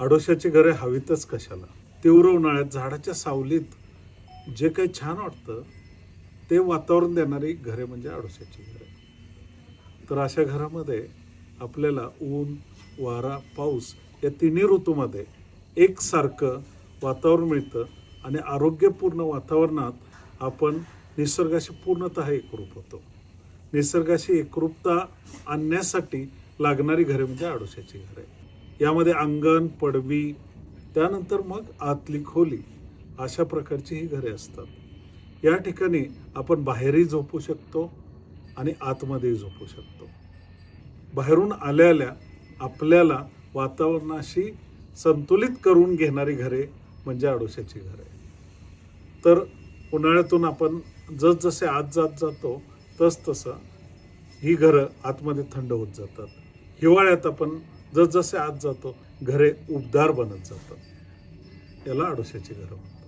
आडोशाची घरे हवीतच कशाला? तीव्र उन्हाळ्यात झाडाच्या सावलीत जे काही छान वाटतं ते वातावरण देणारी घरे म्हणजे आडोशाची घरे. तर अशा घरामध्ये आपल्याला ऊन वारा पाऊस या तिन्ही ऋतूमध्ये एकसारखं वातावरण मिळतं आणि आरोग्यपूर्ण वातावरणात आपण निसर्गाशी पूर्णतः एकरूप होतो. निसर्गाशी एकरूपता आणण्यासाठी लागणारी घरे म्हणजे आडोशाची घरे. यामध्ये अंगण पडवी त्यानंतर मग आतली खोली अशा प्रकारची ही घरे असतात. या ठिकाणी आपण बाहेरही झोपू शकतो आणि आतमध्येही झोपू शकतो. बाहेरून आल्याल्या आपल्याला वातावरणाशी संतुलित करून घेणारी घरे म्हणजे आडोशाची घरे. तर उन्हाळ्यातून आपण जसजसे आत जात जातो तसतसं ही घरं आतमध्ये थंड होत जातात. हिवाळ्यात आपण जसजसे आत जातो घरे उबदार बनत जातात. याला आडोशाची घरं म्हणतात.